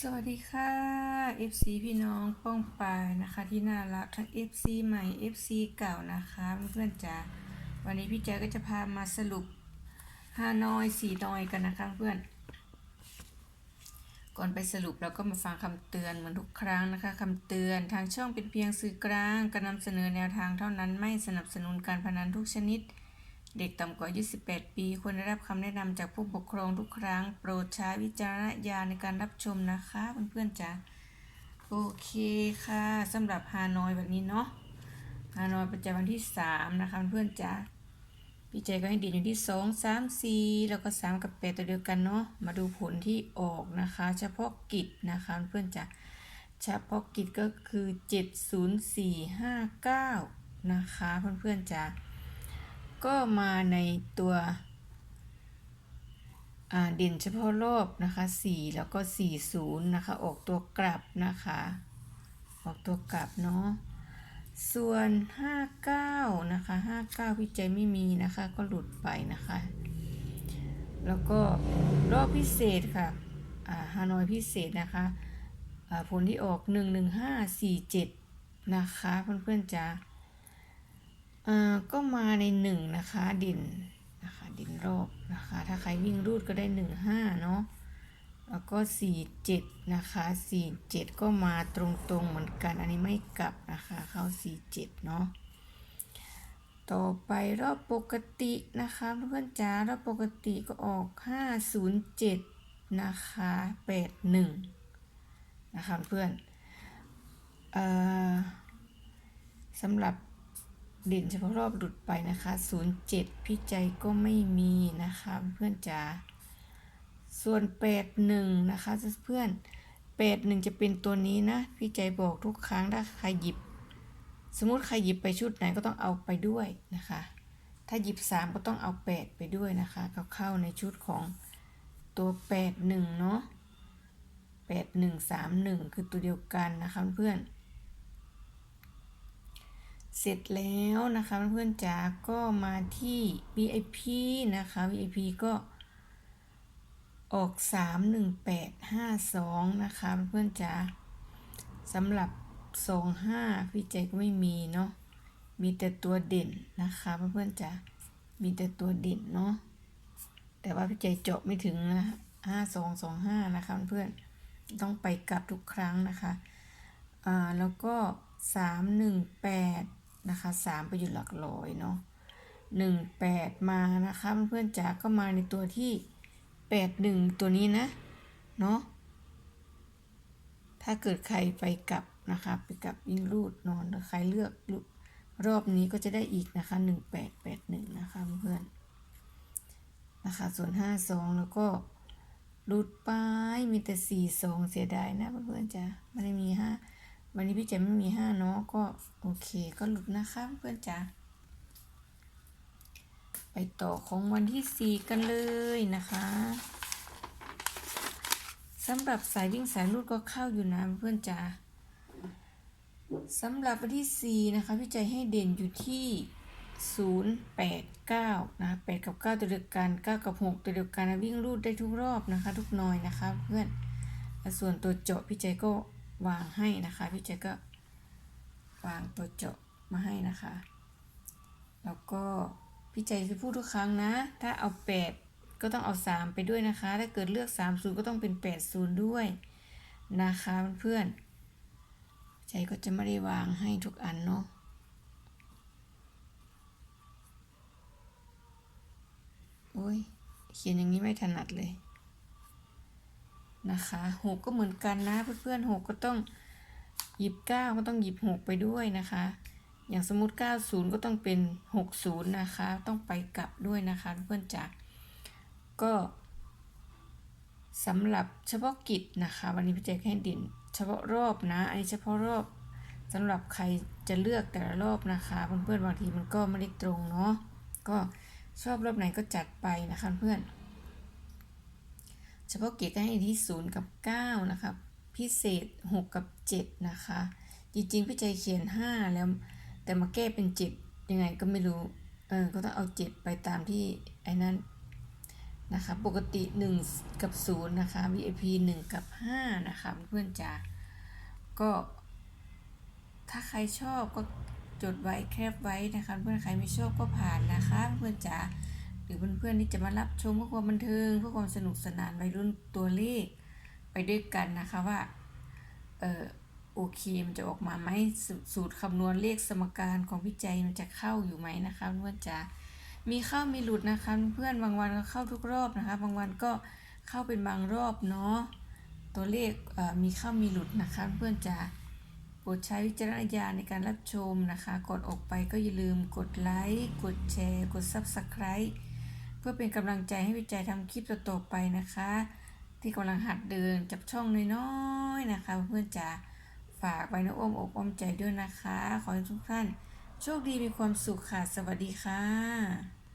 สวัสดีค่ะ FC พี่น้องป้องปายนะคะ ที่น่ารักทั้ง FC ใหม่ FC เก่านะคะเพื่อนจ๋าวันนี้พี่แจ๊ก็จะพามาสรุปฮานอยสีนอยกันนะคะเพื่อน ก่อนไปสรุปเราก็มาฟังคำเตือนเหมือนทุกครั้งนะคะคำเตือนทางช่องเป็นเพียงสื่อกลางการนำเสนอแนวทางเท่านั้นไม่สนับสนุนการพนันทุกชนิด เด็กต่ำกว่า 28 ปีควรได้รับคำแนะนำจากผู้ปกครองทุกครั้ง โปรดใช้วิจารณญาณในการรับชมนะคะเพื่อนๆจ้ะโอเคค่ะสำหรับฮานอยแบบนี้เนาะฮานอยประจำวันที่ 3 นะคะเพื่อนๆจ้ะพี่ใจก็ให้ดีอยู่ที่ 2 3 4 แล้วก็ 3 กับ8ตัวเดียวกันเนาะมาดูผลที่ออกนะคะ เฉพาะกิจนะคะเพื่อนๆจ้ะเฉพาะกิจก็คือ 70459 นะคะเพื่อนๆจ้ะ ก็มาในตัวเด่นเฉพาะรอบนะคะ 4 แล้วก็ 40 นะคะ ออกตัวกลับนะคะ ออกตัวกลับเนาะ ส่วน 59 นะคะ 59พี่ใจไม่มีนะคะ ก็หลุดไปนะคะ แล้วก็รอบพิเศษค่ะฮานอยพิเศษนะคะผลที่ออก 11547 นะคะ เพื่อนๆจ้า ก็มาในหนึ่งนะคะดินนะคะดินรอบนะคะถ้าใครวิ่งรูดก็ได้หนึ่งห้าเนาะแล้วก็สี่เจ็ดนะคะสี่เจ็ดก็มาตรงๆเหมือนกันอันนี้ไม่กลับนะคะเข้าสี่เจ็ดเนาะต่อไปรอบปกตินะคะเพื่อนจ้ารอบปกติก็ออกห้าศูนย์เจ็ดนะคะแปดหนึ่งนะคะเพื่อนเอ่อสำหรับ เด่นเฉพาะรอบหลุดไปนะคะ 07 พี่ใจก็ไม่มีนะคะ เพื่อนจ๋า ส่วน 81 นะคะเพื่อน 81 จะเป็นตัวนี้นะ พี่ใจบอกทุกครั้งถ้าใครหยิบ สมมติใครหยิบไปชุดไหนก็ต้องเอาไปด้วยนะคะ ถ้าหยิบ 3 ก็ต้องเอา 8 ไปด้วยนะคะก็เข้าในชุดของตัว 81 เนาะ8131 คือตัวเดียวกันนะคะเพื่อน เสร็จแล้วนะคะเพื่อนๆจ๋าก็มาที่ VIP นะคะ VIP ก็ออก 31852 นะคะเพื่อนๆจ๋าสำหรับ 25พี่ใจก็ไม่มีเนาะมีแต่ตัวเด่นนะคะเพื่อนๆจ๋ามีแต่ตัวเด่นเนาะแต่ว่าพี่ใจเจาะไม่ถึงนะ5225นะคะเพื่อนๆต้องไปกลับทุกครั้งนะคะอ่าแล้วก็318น นะคะสามไปอยู่หลักร้อยเนาะหนึ่งแปดมานะคะเพื่อนจ๋าก็มาในตัวที่แปดหนึ่งตัวนี้นะเนาะถ้าเกิดใครไปกลับนะคะไปกลับยิ่งรูดนอนใครเลือกรอบนี้ก็จะได้อีกนะคะหนึ่งแปดแปดหนึ่งนะคะเพื่อนนะคะส่วนห้าสองแล้วก็รูดป้ายมีแต่สี่สองเสียดายนะเพื่อนๆจ๋าไม่ได้มีห้า วันนี้พี่เจมไม่มีห้าเนาะก็โอเคก็หลุดนะคะเพื่อนจ๋าไปต่อของวันที่สี่กันเลยนะคะสำหรับสายวิ่งสายลูดก็เข้าอยู่นะเพื่อนจ๋าสำหรับวันที่สี่นะคะพี่ใจให้เด่นอยู่ที่ศูนย์แปดเก้านะแปดกับเก้าตัวเดียวกันเก้ากับหกตัวเดียวกันนะวิ่งรูดได้ทุกรอบนะคะ ทุกหน่อยนะคะเพื่อนส่วนตัวเจาะพี่ใจก็ วางให้นะคะ พี่เจก็วางตัวเจาะมาให้นะคะ แล้วก็พี่ใจจะพูดทุกครั้งนะ ถ้าเอา 8 ก็ต้องเอา 3 ไปด้วยนะคะ ถ้าเกิดเลือก 3 0 ก็ต้องเป็น 8 0 ด้วยนะคะเพื่อนใจก็จะไม่ได้วางให้ทุกอันเนาะโอ้ยเขียนอย่างนี้ไม่ถนัดเลย นะคะหกก็เหมือนกันนะเพื่อนๆหกก็ต้องหยิบเก้าก็ต้องหยิบหกไปด้วยนะคะ อย่างสมมติเก้าศูนย์ก็ต้องเป็นหกศูนย์นะคะ ต้องไปกลับด้วยนะคะเพื่อนจ๋าก็สำหรับเฉพาะกิจนะคะ วันนี้พี่แจ๊คให้ดิน เฉพาะรอบนะ อันนี้เฉพาะรอบสำหรับใครจะเลือกแต่ละรอบนะคะเพื่อนๆบางทีมันก็ไม่ได้ตรงเนาะก็ชอบรอบไหนก็จัดไปนะคะเพื่อน ฉพาะเกียรติให้ที่ 0 กับ 9 นะคะ พิเศษ 6 กับ 7 นะคะ จริงๆพี่ใจเขียน 5 แล้ว แต่มาแก้เป็น 7 ยังไงก็ไม่รู้ เออ ก็ต้องเอา 7 ไปตามที่ไอ้นั้นนะคะ ปกติ 1 กับ 0 นะคะ VIP 1 กับ 5 นะคะ เพื่อนจ๋า ก็ ถ้าใครชอบก็จดไว้แคปไว้นะคะ เพื่อนใครไม่ชอบก็ผ่านนะคะ เพื่อนจ๋า รือเพื่อนๆที่จะมารับชมเพื่อความบันเทิงเพื่อความสนุกสนานวัยรุ่นตัวเลขไปด้วยกันนะคะว่าเออโอเคมันจะออกมาไหมสูตรคำนวณเลขสมการของพี่ใจมันจะเข้าอยู่ไหมนะคะเพื่อนจ๋ามีเข้ามีหลุดนะคะเพื่อนบางวันก็เข้าทุกรอบนะคะ บางวันก็เข้าเป็นบางรอบเนาะตัวเลขเมีเข้ามีหลุดนะคะ เพื่อนจ๋าโปรดใช้วิจารณญาณในการรับชมนะคะก่ออกไปก็อย่าลืมกดไลค์กดแชร์ กด Subscribe พื่อเป็นกำลังใจให้วิจัยทำคลิปต่อๆไปนะคะ ที่กำลังหัดเดินจับช่องน้อยๆนะคะ เพื่อนจ๋าฝากไว้ในอ้อมอกอ้อมใจด้วยนะคะ ขอให้ทุกท่าน โชคดีมีความสุขค่ะ สวัสดีค่ะ